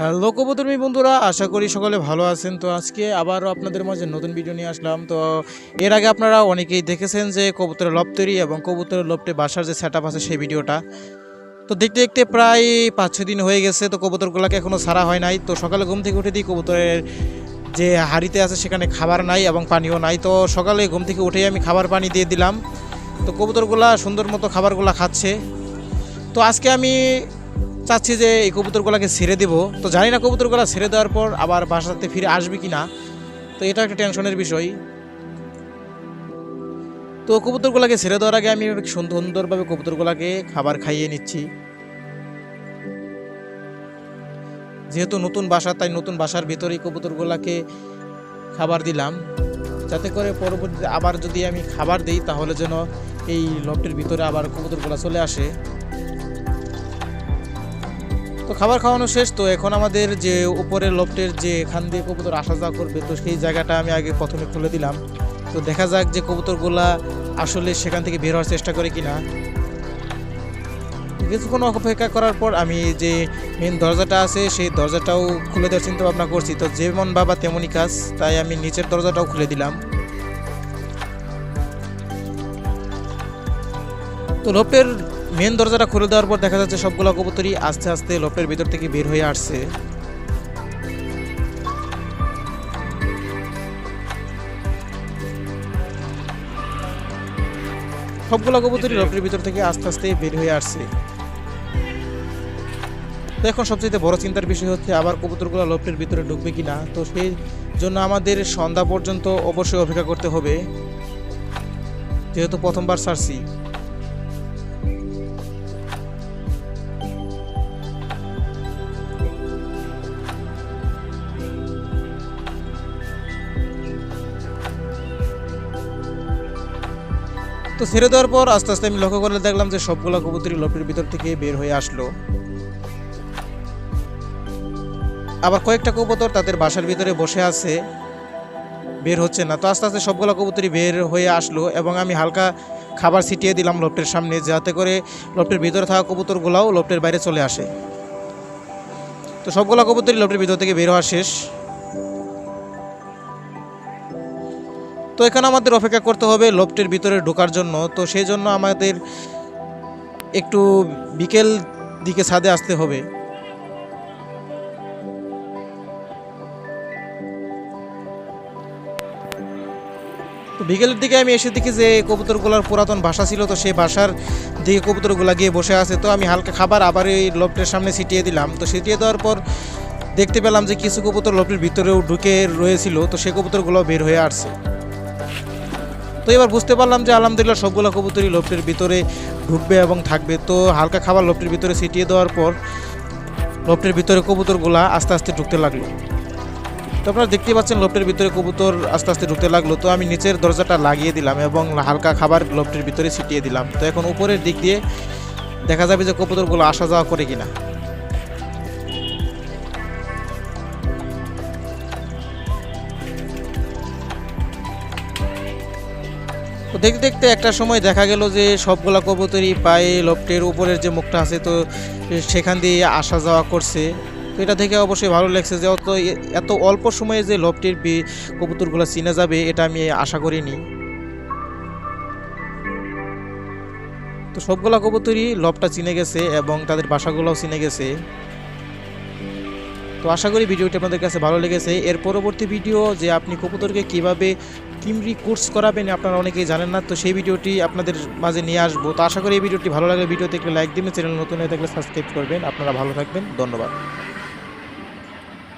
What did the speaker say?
Hello কবুতরমি বন্ধুরা, আশা করি সকলে ভালো আছেন। তো আজকে আবারও আপনাদের মাঝে নতুন ভিডিও নিয়ে আসলাম। তো এর আগে আপনারা অনেকেই দেখেছেন যে কবুতরের লব তৈরি এবং কবুতরের লবটে বাসার যে সেট আছে সেই ভিডিওটা তো দেখতে দেখতে প্রায় পাঁচ, ছয় দিন হয়ে গেছে, তো কবুতরগুলোকে এখনও সারা হয় নাই। তো সকালে ঘুম থেকে উঠে দিই কবুতরের যে হাড়িতে আছে সেখানে খাবার নাই এবং পানিও নাই। তো সকালে ঘুম থেকে উঠেই আমি খাবার পানি দিয়ে দিলাম। তো কবুতরগুলা সুন্দর মতো খাবারগুলা খাচ্ছে। তো আজকে আমি চাচ্ছি যে এই কবুতরগুলোকে ছেড়ে দেব। তো জানি না কবুতরগুলো ছেড়ে দেওয়ার পর আবার বাসাতে ফিরে আসবে কি না তো এটা একটা টেনশনের বিষয়। তো কবুতরগুলোকে ছেড়ে দেওয়ার আগে আমি সুন্দর সুন্দরভাবে কবুতরগুলোকে খাবার খাইয়ে নিচ্ছি। যেহেতু নতুন বাসা, তাই নতুন বাসার ভিতরেই কবুতরগুলোকে খাবার দিলাম। যাতে করে পরবর্তীতে আবার যদি আমি খাবার দিই, তাহলে যেন এই লফটের ভিতরে আবার কবুতরগুলো চলে আসে। খাবার খাওয়ানো শেষ, তো এখন আমাদের যে উপরের লফটের যে এখান দিয়ে কবুতর আসা যাওয়া করবে, তো সেই জায়গাটা আমি আগে প্রথমে খুলে দিলাম। তো দেখা যাক যে কবুতরগুলা আসলে সেখান থেকে বের হওয়ার চেষ্টা করে কিনা। কিছুক্ষণ অপেক্ষা করার পর আমি যে মেন দরজাটা আছে, সেই দরজাটাও খুলে দেওয়ার চিন্তা ভাবনা করছি। তো যেমন বাবা তেমনই কাজ, তাই আমি নিচের দরজাটাও খুলে দিলাম। তো লোপের মেন দরজাটা খুলে দেওয়ার পর দেখা যাচ্ছে সবগুলো কবুতরই আস্তে আস্তে লোপের ভিতর থেকে বের হয়ে আসছে। সবগুলো কবুতরই লোপের ভিতর থেকে আস্তে আস্তে বের হয়ে আসছে। তো এখন সবচেয়ে বড় চিন্তার বিষয় হচ্ছে আবার কবুতরগুলো লোপের ভিতরে ঢুকবে কিনা? তো সেই জন্য আমাদের সন্ধ্যা পর্যন্ত অবশ্যই অপেক্ষা করতে হবে। যেহেতু প্রথমবার ছাড়ছি তো ছেড়ে দেওয়ার পর আস্তে আস্তে আমি লক্ষ্য করে দেখলাম যে সবগুলো কবুতরই লপটির ভিতর থেকে বের হয়ে আসলো। আবার কয়েকটা কবুতর তাদের বাসার ভিতরে বসে আছে, বের হচ্ছে না। তো আস্তে আস্তে সবগুলো কবুতরই বের হয়ে আসলো এবং আমি হালকা খাবার ছিটিয়ে দিলাম লফটের সামনে, যাতে করে লফটের ভিতরে থাকা কবুতরগুলাও লফটের বাইরে চলে আসে। তো সবগুলো কবুতরই লফটের ভিতর থেকে বের হওয়া শেষ। তো এখানে আমাদের অপেক্ষা করতে হবে লফটের ভিতরে ঢোকার জন্য। তো সেই জন্য আমাদের একটু বিকেল দিকে ছাদে আসতে হবে। তো বিকেলের দিকে আমি এসে দেখি যে কবুতরগুলোর পুরাতন ভাষা ছিল, তো সেই ভাষার দিকে কবুতরগুলো গিয়ে বসে আছে। তো আমি হালকা খাবার আবার এই লফটের সামনে ছিটিয়ে দিলাম। তো ছিটিয়ে দেওয়ার পর দেখতে পেলাম যে কিছু কবুতর লফটের ভিতরেও ঢুকে রয়েছিল, তো সে কবুতরগুলো বের হয়ে আসছে। তো এবার বুঝতে পারলাম যে আলহামদুলিল্লাহ সবগুলো কবুতরই লফটের ভিতরে ঢুকবে এবং থাকবে। তো হালকা খাবার লফটের ভিতরে ছিটিয়ে দেওয়ার পর লোভটির ভিতরে কবুতরগুলা আস্তে আস্তে ঢুকতে লাগল। তো আপনারা দেখতে পাচ্ছেন লোভটির ভিতরে কবুতর আস্তে আস্তে ঢুকতে লাগল। তো আমি নিচের দরজাটা লাগিয়ে দিলাম এবং হালকা খাবার লফটের ভিতরে ছিটিয়ে দিলাম। তো এখন উপরের দিক দিয়ে দেখা যাবে যে কবুতরগুলো আসা যাওয়া করে কিনা। দেখতে দেখতে একটা সময় দেখা গেল যে সবগুলা কবুতরই পায়ে লফটের উপরের যে মুখটা আছে তো সেখান দিয়ে আসা যাওয়া করছে। তো এটা দেখে অবশ্যই ভালো লাগছে যে অত এত অল্প সময়ে যে লফটির কবুতরগুলো চিনে যাবে, এটা আমি আশা করিনি। তো সবগুলা কবুতরই লবটা চিনে গেছে এবং তাদের বাসাগুলোও চিনে গেছে। তো আশা করি ভিডিওটি আপনাদের কাছে ভালো লেগেছে। এর পরবর্তী ভিডিও যে আপনি কবুতরকে কীভাবে কিমরি কোর্স করাবেন আপনারা অনেকেই জানেন না, তো সেই ভিডিওটি আপনাদের মাঝে নিয়ে আসব। তো আশা করি এই ভিডিওটি ভালো লাগলে ভিডিওতে দেখলে লাইক দিবেন, চ্যানেল নতুন হয়ে থাকলে সাবস্ক্রাইব করবেন। আপনারা ভালো থাকবেন, ধন্যবাদ।